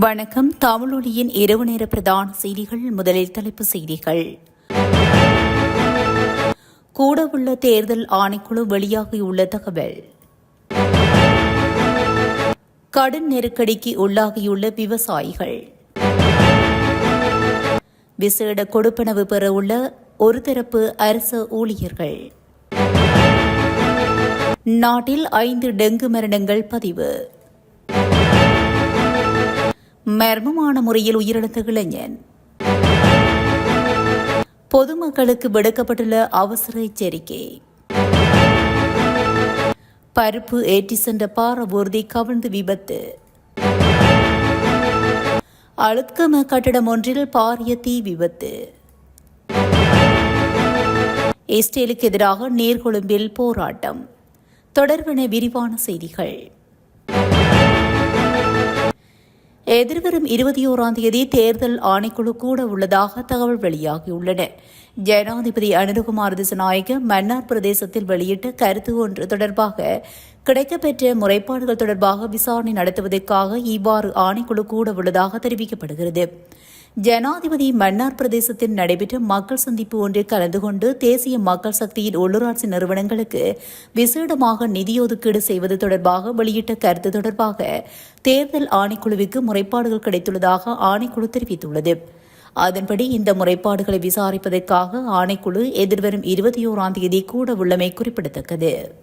வணக்கம். தமிழொலியின் இரவு நேர பிரதான செய்திகள் முதலில் தலைப்பு செய்திகள். கூடவுள்ள தேர்தல் ஆணைக்குழு வெளியாகியுள்ள தகவல். கடன் நெருக்கடிக்கு உள்ளாகியுள்ள விவசாயிகள். விசேட கொடுப்பனவு பெறவுள்ள ஒரு தரப்பு அரசு ஊழியர்கள். நாட்டில் ஐந்து டெங்கு மரணங்கள் பதிவு. மர்மமான முறையில் உயிரிழந்த இளைஞன். பொதுமக்களுக்கு விடுக்கப்பட்டுள்ள அவசர எச்சரிக்கை. பருப்பு ஏற்றி சென்ற பாரபூர்தி கவிழ்ந்து விபத்து. அழுத்கம கட்டடம் ஒன்றில் பாரிய தீ விபத்து. இஸ்ரேலுக்கு எதிராக நீர்கொழும்பில் போராட்டம். தொடர்பின விரிவான செய்திகள். எதிர்வரும் இருபத்தி ஓராம் தேதி தேர்தல் ஆணைக்குழு கூட உள்ளதாக தகவல் வெளியாகியுள்ளன. ஜனாதிபதி அனுருகுமார் திசநாயக மன்னார் பிரதேசத்தில் வெளியிட்ட கருத்து ஒன்று தொடர்பாக கிடைக்கப்பெற்ற முறைப்பாடுகள் தொடர்பாக விசாரணை நடத்துவதற்காக இவ்வாறு ஆணைக்குழு கூட உள்ளதாக தெரிவிக்கப்படுகிறது. ஜனாதிபதி மன்னார் பிரதேசத்தில் நடைபெற்ற மக்கள் சந்திப்பு ஒன்றில் கலந்து கொண்டு தேசிய மக்கள் சக்தியின் உள்ளூராட்சி நிறுவனங்களுக்கு விசேடமாக நிதி ஒதுக்கீடு செய்வது தொடர்பாக வெளியிட்ட கருத்து தொடர்பாக தேர்தல் ஆணைக்குழுவிற்கு முறைப்பாடுகள் கிடைத்துள்ளதாக ஆணைக்குழு தெரிவித்துள்ளது. அதன்படி இந்த முறைப்பாடுகளை விசாரிப்பதற்காக ஆணைக்குழு எதிர்வரும் இருபத்தி ஓராம் தேதி கூட உள்ளமை குறிப்பிடத்தக்கது.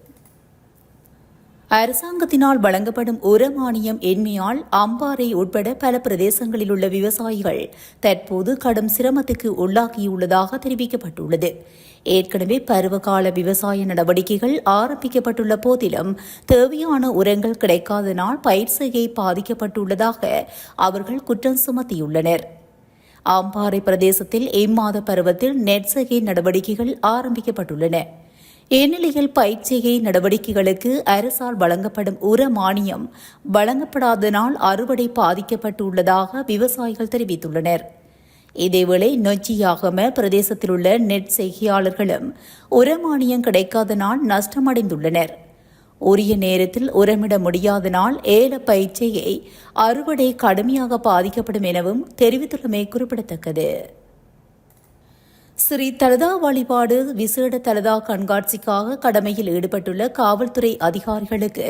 அரசாங்கத்தினால் வழங்கப்படும் உர மானியம் எண்மையால் அம்பாறை உட்பட பல பிரதேசங்களில் உள்ள விவசாயிகள் தற்போது கடும் சிரமத்துக்கு உள்ளாகியுள்ளதாக தெரிவிக்கப்பட்டுள்ளது. ஏற்கனவே பருவகால விவசாய நடவடிக்கைகள் ஆரம்பிக்கப்பட்டுள்ள போதிலும் தேவையான உரங்கள் கிடைக்காதனால் பயிர் செய்கை பாதிக்கப்பட்டுள்ளதாக அவர்கள் குற்றம் சுமத்தியுள்ளனர். அம்பாறை பிரதேசத்தில் இம்மாத பருவத்தில் நெற்செய்கை நடவடிக்கைகள் ஆரம்பிக்கப்பட்டுள்ளன. இந்நிலையில் பயிற்சிகை நடவடிக்கைகளுக்கு அரசால் வழங்கப்படும் உர மானியம் வழங்கப்படாதனால் அறுவடை பாதிக்கப்பட்டுள்ளதாக விவசாயிகள் தெரிவித்துள்ளனர். இதேவேளை நொச்சியாகம பிரதேசத்தில் உள்ள நெட் செய்கையாளர்களும் உர மானியம் கிடைக்காதனால் நஷ்டமடைந்துள்ளனர். உரிய நேரத்தில் உரமிட முடியாதனால் ஏல பயிற்சியை அறுவடை கடுமையாக பாதிக்கப்படும் எனவும் தெரிவித்துள்ளமை குறிப்பிடத்தக்கது. ஸ்ரீ தலதா வழிபாடு விசேட தலதா கண்காட்சிக்காக கடமையில் ஈடுபட்டுள்ள காவல்துறை அதிகாரிகளுக்கு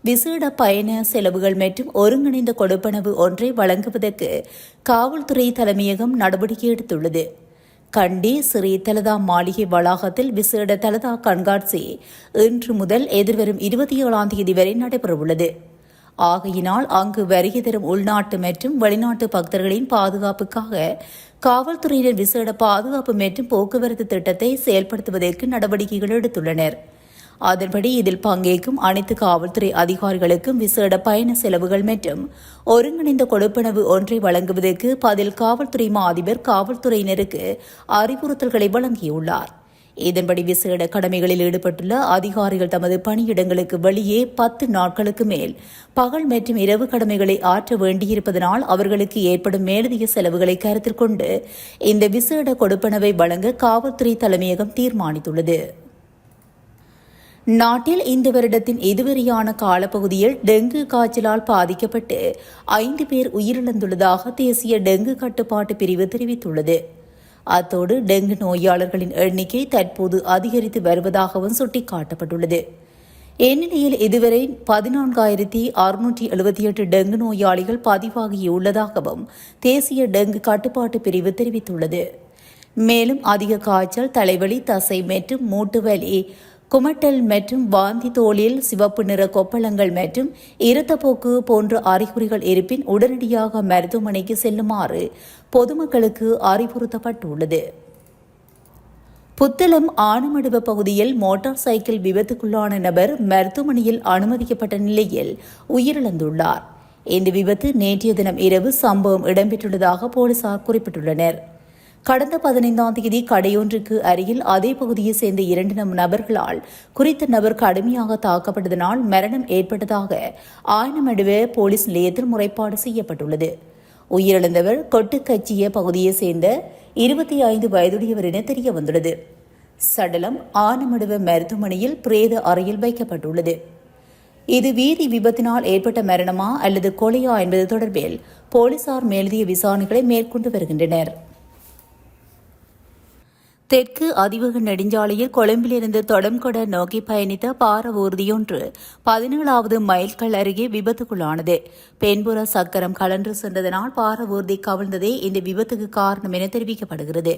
விசேட பயண செலவுகள் மற்றும் ஒருங்கிணைந்த கொடுப்பனவு ஒன்றை வழங்குவதற்கு காவல்துறை தலைமையகம் நடவடிக்கை எடுத்துள்ளது. கண்டி ஸ்ரீ தலதா மாளிகை வளாகத்தில் விசேட தலதா கண்காட்சி இன்று முதல் எதிர்வரும் இருபத்தி ஏழாம் தேதி வரை நடைபெறவுள்ளது. ஆகையினால் அங்கு வருகை தரும் உள்நாட்டு மற்றும் வெளிநாட்டு பக்தர்களின் பாதுகாப்புக்காக காவல்துறையினர் விசேட பாதுகாப்பு மற்றும் போக்குவரத்து திட்டத்தை செயல்படுத்துவதற்கு நடவடிக்கைகள் எடுத்துள்ளனர். அதன்படி இதில் பங்கேற்கும் அனைத்து காவல்துறை அதிகாரிகளுக்கும் விசேட பயண செலவுகள் மற்றும் ஒருங்கிணைந்த கொடுப்பனவு ஒன்றை வழங்குவதற்கு பதில் காவல்துறை மா அதிபர் காவல்துறையினருக்கு அறிவுறுத்தல்களை வழங்கியுள்ளார். இதன்படி விசேட கடமைகளில் ஈடுபட்டுள்ள அதிகாரிகள் தமது பணியிடங்களுக்கு வெளியே பத்து நாட்களுக்கு மேல் பகல் மற்றும் இரவு கடமைகளை ஆற்ற வேண்டியிருப்பதனால் அவர்களுக்கு ஏற்படும் மேலதிக செலவுகளை கருத்தில் கொண்டு இந்த விசேட கொடுப்பனவை வழங்க காவல்துறை தலைமையகம் தீர்மானித்துள்ளது. நாட்டில் இந்த வருடத்தின் இதுவரையான காலப்பகுதியில் டெங்கு காய்ச்சலால் பாதிக்கப்பட்டு ஐந்து பேர் உயிரிழந்துள்ளதாக தேசிய டெங்கு கட்டுப்பாட்டு பிரிவு தெரிவித்துள்ளது. அத்தோடு டெங்கு நோயாளர்களின் எண்ணிக்கை தற்போது அதிகரித்து வருவதாகவும் சுட்டிக்காட்டப்பட்டுள்ளது. இந்நிலையில் இதுவரை பதினான்காயிரத்தி அறுநூற்றி எழுபத்தி எட்டு டெங்கு நோயாளிகள் பதிவாகியுள்ளதாகவும் தேசிய டெங்கு கட்டுப்பாட்டு பிரிவு தெரிவித்துள்ளது. மேலும் அதிக காய்ச்சல் தலைவலி தசை மற்றும் மூட்டு வலி குமட்டல் மற்றும் வாந்தி தோலில் சிவப்பு நிற கொப்பளங்கள் மற்றும் இரத்தப்போக்கு போன்ற அறிகுறிகள் இருப்பின் உடனடியாக மருத்துவமனைக்கு செல்லுமாறு பொதுமக்களுக்கு அறிவுறுத்தப்பட்டுள்ளது. புத்தளம் ஆனமடுவ பகுதியில் மோட்டார் சைக்கிள் விபத்துக்குள்ளான நபர் மருத்துவமனையில் அனுமதிக்கப்பட்ட நிலையில் உயிரிழந்துள்ளார். இந்த விபத்து நேற்றைய தினம் இரவு சம்பவம் இடம்பெற்றுள்ளதாக போலீசார் குறிப்பிட்டுள்ளனர். கடந்த பதினைந்தாம் தேதி கடையொன்றுக்கு அருகில் அதே பகுதியை சேர்ந்த இரண்டு நம் நபர்களால் குறித்த நபர் கடுமையாக தாக்கப்பட்டதனால் மரணம் ஏற்பட்டதாக ஆயனமடுவ போலீஸ் நிலையத்தில் முறைப்பாடு செய்யப்பட்டுள்ளது. உயிரிழந்தவர் கொட்டுக்கச்சிய பகுதியைச் சேர்ந்த இருபத்தி ஐந்து வயதுடையவர் என தெரிய வந்துள்ளது. சடலம் ஆனமடுவ மருத்துவமனையில் பிரேத அறையில் வைக்கப்பட்டுள்ளது. இது வீதி விபத்தினால் ஏற்பட்ட மரணமா அல்லது கொலையா என்பது தொடர்பில் போலீசார் மேலதிக விசாரணைகளை மேற்கொண்டு வருகின்றனர். தெற்கு அதிவேக நெடுஞ்சாலையில் கொழும்பிலிருந்து தொடம்கொட நோக்கி பயணித்த பார ஊர்தியொன்று பதினேழாவது மைல்கள் அருகே விபத்துக்குள்ளானது. பெண்புற சக்கரம் கலன்று சென்றதனால் பார ஊர்தி கவிழ்ந்ததே இந்த விபத்துக்கு காரணம் என தெரிவிக்கப்படுகிறது.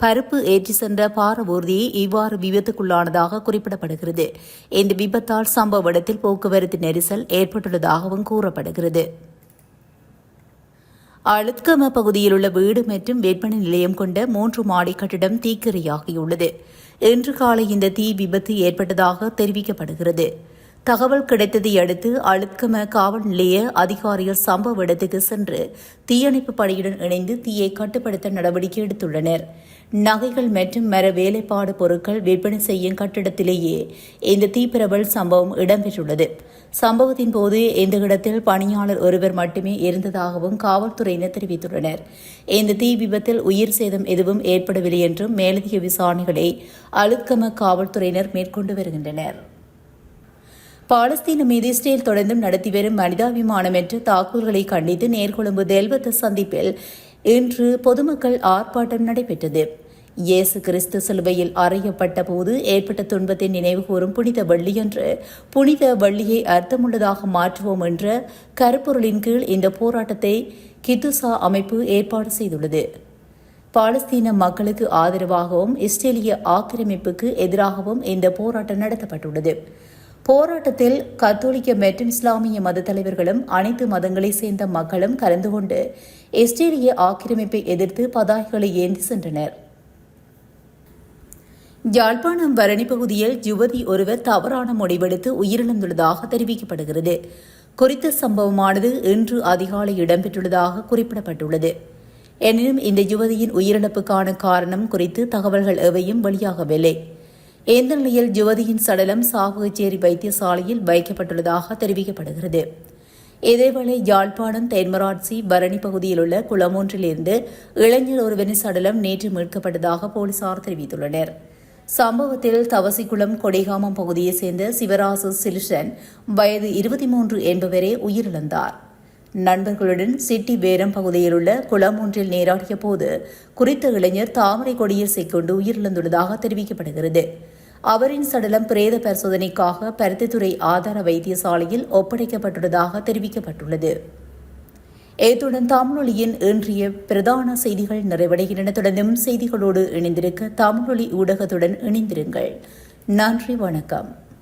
பருப்பு ஏற்றி சென்ற பார ஊர்தியை இவ்வாறு விபத்துக்குள்ளானதாக குறிப்பிடப்படுகிறது. இந்த விபத்தால் சம்பவ இடத்தில் போக்குவரத்து நெரிசல் ஏற்பட்டுள்ளதாகவும் கூறப்படுகிறது. அழுத்கம பகுதியில் உள்ள வீடு மற்றும் விற்பனை நிலையம் கொண்ட மூன்று மாடி கட்டிடம் தீக்கிரையாகியுள்ளது. இன்று காலை இந்த தீ விபத்து ஏற்பட்டதாக தெரிவிக்கப்படுகிறது. தகவல் கிடைத்ததை அடுத்து அழுக்கம காவல் நிலைய அதிகாரிகள் சம்பவ இடத்துக்கு சென்று தீயணைப்பு படையுடன் இணைந்து தீயை கட்டுப்படுத்த நடவடிக்கை எடுத்துள்ளனர். நகைகள் மற்றும் மர வேலைப்பாடு பொருட்கள் விற்பனை செய்யும் கட்டிடத்திலேயே இந்த தீப்பிரபல் சம்பவம் இடம்பெற்றுள்ளது. சம்பவத்தின் போது இந்த இடத்தில் பணியாளர் ஒருவர் மட்டுமே இருந்ததாகவும் காவல்துறையினர் தெரிவித்துள்ளனர். இந்த தீ விபத்தில் உயிர் சேதம் எதுவும் ஏற்படவில்லை என்றும் மேலதிக விசாரணைகளை அழுக்கம காவல்துறையினர் மேற்கொண்டு வருகின்றனர். பாலஸ்தீன மீது இஸ்ரேல் தொடர்ந்தும் நடத்தி வரும் மனிதாபிமானமற்ற தாக்குதல்களை கண்டித்து நேர்கொழும்பு தெல்வத்த சந்திப்பில் இன்று பொதுமக்கள் ஆர்ப்பாட்டம் நடைபெற்றது. இயேசு கிறிஸ்து சிலுவையில் அறையப்பட்ட போது ஏற்பட்ட துன்பத்தை நினைவு கூறும் புனித வெள்ளியன்று புனித வள்ளியை அர்த்தமுள்ளதாக மாற்றுவோம் என்ற கருப்பொருளின் கீழ் இந்த போராட்டத்தை கித்துசா அமைப்பு ஏற்பாடு செய்துள்ளது. பாலஸ்தீன மக்களுக்கு ஆதரவாகவும் இஸ்ரேலிய ஆக்கிரமிப்புக்கு எதிராகவும் இந்த போராட்டம் நடத்தப்பட்டுள்ளது. போராட்டத்தில் கத்தோலிக்க மற்றும் இஸ்லாமிய மத தலைவர்களும் அனைத்து மதங்களை சேர்ந்த மக்களும் கலந்து கொண்டு இஸ்ரேலிய ஆக்கிரமிப்பை எதிர்த்து பதாகைகளை ஏந்தி சென்றனர். யாழ்ப்பாணம் பரணி பகுதியில் யுவதி ஒருவர் தவறான முடிவெடுத்து உயிரிழந்துள்ளதாக தெரிவிக்கப்படுகிறது. குறித்த சம்பவமானது இன்று அதிகாலை இடம்பெற்றுள்ளதாக குறிப்பிடப்பட்டுள்ளது. எனினும் இந்த யுவதியின் உயிரிழப்புக்கான காரணம் குறித்து தகவல்கள் எவையும் வெளியாகவில்லை. இந்த நிலையில் யுவதியின் சடலம் சாவகச்சேரி வைத்தியசாலையில் வைக்கப்பட்டுள்ளதாக தெரிவிக்கப்படுகிறது. இதேவேளை யாழ்ப்பாணம் தென்மராட்சி பரணி பகுதியில் உள்ள குளமொன்றிலிருந்து இளைஞர் ஒருவரின் சடலம் நேற்று மீட்கப்பட்டதாக போலீசார் தெரிவித்துள்ளனர். சம்பவத்தில் தவசிக்குளம் கொடைகாமம் பகுதியைச் சேர்ந்த சிவராசு சிலுஷன் வயது இருபத்தி மூன்று என்பவரே உயிரிழந்தார். நண்பர்களுடன் சிட்டி வேரம் பகுதியில் உள்ள குளம் ஒன்றில் நேராடிய போது குறித்த இளைஞர் தாமரை கொடியில் சிக்கொண்டு உயிரிழந்துள்ளதாக தெரிவிக்கப்படுகிறது. அவரின் சடலம் பிரேத பரிசோதனைக்காக பருத்தித்துறை ஆதார வைத்தியசாலையில் ஒப்படைக்கப்பட்டுள்ளதாக தெரிவிக்கப்பட்டுள்ளது. இத்துடன் தமிழொலியின் இன்றைய பிரதான செய்திகள் நிறைவடைகின்றன. தொடர்ந்தும் செய்திகளோடு இணைந்திருக்க தமிழொலி ஊடகத்துடன் இணைந்திருங்கள். நன்றி வணக்கம்.